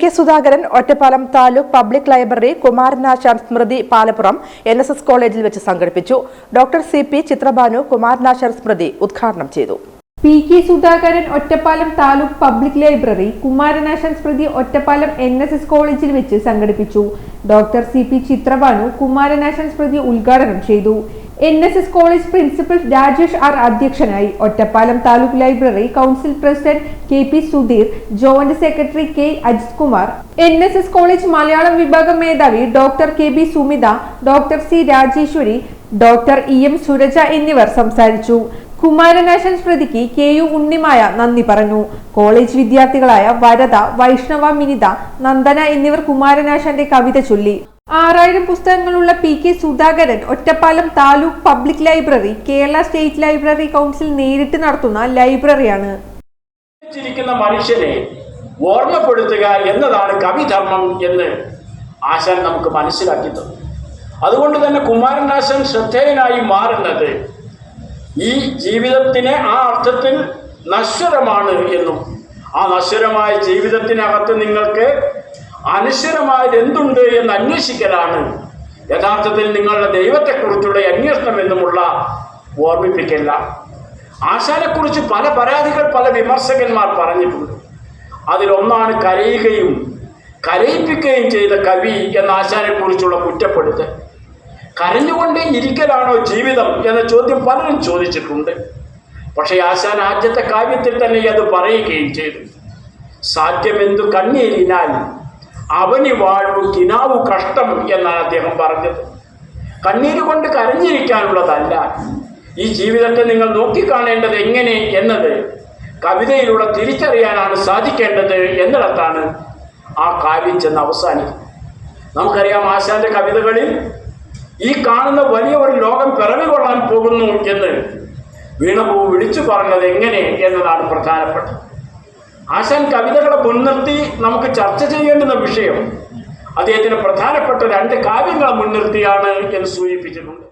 K Sudhakaran Ottapalam taluk public library Kumaranasan സ്മൃതി Palappuram N S S കോളേജിൽ വെച്ച് സംഘടിപ്പിച്ചു. Doctor C P Chithrabhanu Kumaranasan സ്മൃതി ഉദ്ഘാടനം ചെയ്തു. P K Sudhakaran Ottapalam taluk public library Kumaranasan സ്മൃതി Ottapalam N S S കോളേജിൽ വെച്ച് സംഘടിപ്പിച്ചു. Doctor C P Chithrabhanu Kumaranasan സ്മൃതി ഉദ്ഘാടനം ചെയ്തു. N S S college principal Rajesh R അധ്യക്ഷനായി Ottapalam taluk library council president K P Sudheer joint secretary K Ajith Kumar N S S college Malayalam വിഭാഗം മേധാവി doctor K B Sumitha doctor C Rajeshwari doctor E M Suraja എന്നിവർ സംസാരിച്ചു. കുമാരനാശൻ സ്മൃതിക്ക് K U Unnimaya നന്ദി പറഞ്ഞു. College വിദ്യാർത്ഥികളായ വരദ വൈഷ്ണവ മിനിത നന്ദന എന്നിവർ കുമാരനാശന്റെ കവിത ചൊല്ലി. ആറായിരം പുസ്തകങ്ങളുള്ള P K Sudhakaran Ottapalam taluk public library Kerala state library council നേരിട്ട് നടത്തുന്ന ലൈബ്രറിയാണ്. മനുഷ്യനെ ഓർമ്മപ്പെടുത്തുക എന്നതാണ് കവിധർമ്മം എന്ന് ആശാൻ നമുക്ക് മനസ്സിലാക്കി തന്നു. അതുകൊണ്ട് തന്നെ കുമാരനാശൻ ശ്രദ്ധേയനായി മാറുന്നത് ഈ ജീവിതത്തിനെ ആ അർത്ഥത്തിൽ നശ്വരമാണ് എന്നും ആ നശ്വരമായ ജീവിതത്തിനകത്ത് നിങ്ങൾക്ക് അനശ്വരമായത് എന്തുണ്ട് എന്ന് അന്വേഷിക്കലാണ്. യഥാർത്ഥത്തിൽ നിങ്ങളുടെ ദൈവത്തെക്കുറിച്ചുള്ള അന്വേഷണം എന്നുമുള്ള ഓർമ്മിപ്പിക്കല്ല. ആശാനെക്കുറിച്ച് പല പരാതികൾ പല വിമർശകന്മാർ പറഞ്ഞിട്ടുണ്ട്. അതിലൊന്നാണ് കരയുകയും കരയിപ്പിക്കുകയും ചെയ്ത കവി എന്ന ആശാനെക്കുറിച്ചുള്ള കുറ്റപ്പെടുത്തൽ. കരഞ്ഞുകൊണ്ട് ഇരിക്കലാണോ ജീവിതം എന്ന ചോദ്യം പലരും ചോദിച്ചിട്ടുണ്ട്. പക്ഷേ ആശാൻ ആദ്യത്തെ കാവ്യത്തിൽ തന്നെ അത് പറയുകയും ചെയ്തു. സാധ്യമെന്തു കണ്ണീരിനാൽ അവനി വാഴു കിനാവു കഷ്ടം എന്നാണ് അദ്ദേഹം പറഞ്ഞത്. കണ്ണീര് കൊണ്ട് കരഞ്ഞിരിക്കാനുള്ളതല്ല. ഈ ജീവിതത്തെ നിങ്ങൾ നോക്കിക്കാണേണ്ടത് എങ്ങനെ എന്നത് കവിതയിലൂടെ തിരിച്ചറിയാനാണ് സാധിക്കേണ്ടത് എന്നിടത്താണ് ആ കാവ്യം ചെന്ന് അവസാനിക്കുന്നത്. നമുക്കറിയാം ആശാന്റെ കവിതകളിൽ ഈ കാണുന്ന വലിയ ഒരു ലോകം പിറവികൊള്ളാൻ പോകുന്നു എന്ന് വീണപൂ വിളിച്ചു പറഞ്ഞത് എങ്ങനെ എന്നതാണ് പ്രധാനപ്പെട്ടത്. ആശാൻ കവിതകളെ മുൻനിർത്തി നമുക്ക് ചർച്ച ചെയ്യേണ്ടുന്ന വിഷയം അദ്ദേഹത്തിന് പ്രധാനപ്പെട്ട രണ്ട് കാവ്യങ്ങളെ മുൻനിർത്തിയാണ് എന്ന് സൂചിപ്പിച്ചിട്ടുണ്ട്.